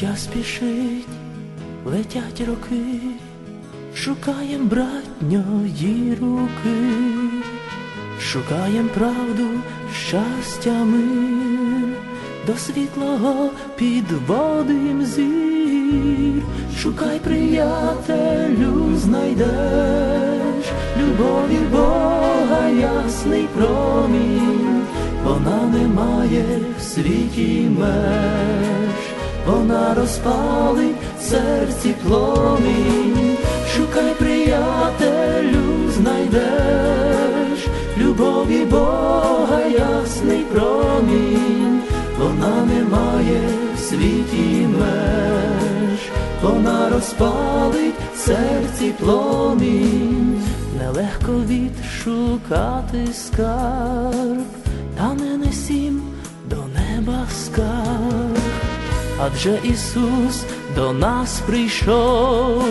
Життя спішить, летять роки, шукаєм братньої руки, шукаєм правду, щастя, мир, до світлого підводим зір, шукай, приятелю, знайдеш любові Бога, ясний промінь, вона не має в світі меж, вона розпалить в серці пломінь, шукай, приятелю, знайдеш. Любові Бога, ясний промінь, вона не має в світі меж, вона розпалить в серці пломінь, нелегко відшукати скарб, та не несім до неба скарб, адже Ісус до нас прийшов,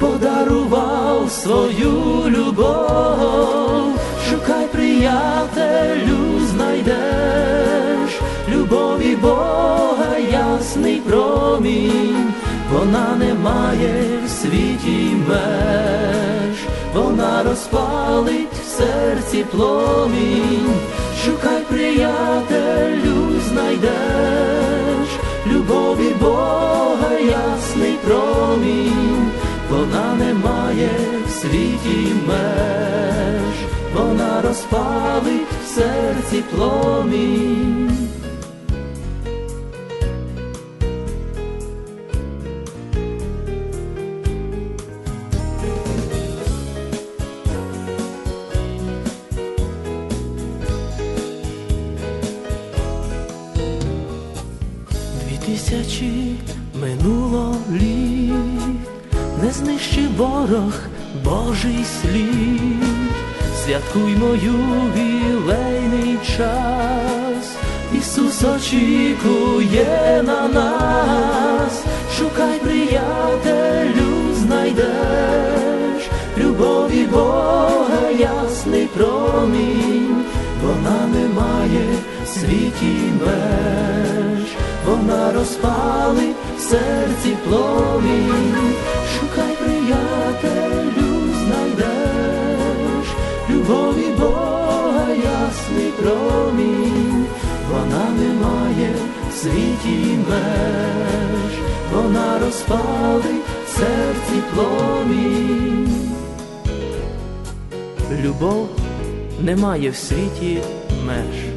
подарував свою любов, шукай, приятелю, знайдеш. Любові Бога, ясний промінь, вона не має в світі меж, вона розпалить в серці пломінь, шукай, приятелю, любові Бога, ясний промінь, вона не має в світі меж, вона розпалить в серці пломінь. Тисячі минуло літ, не знищив ворог Божий слід, святкуймо ювілейний час, Ісус очікує на нас, шукай, приятелю, знайдеш. Любові Бога, ясний промінь, вона не має світі меж, вона розпалить в серці пломінь, шукай, приятелю, знайдеш любові Бога, ясний промінь, вона не має в світі меж, вона розпалить в серці пломінь. Любов немає в світі меж.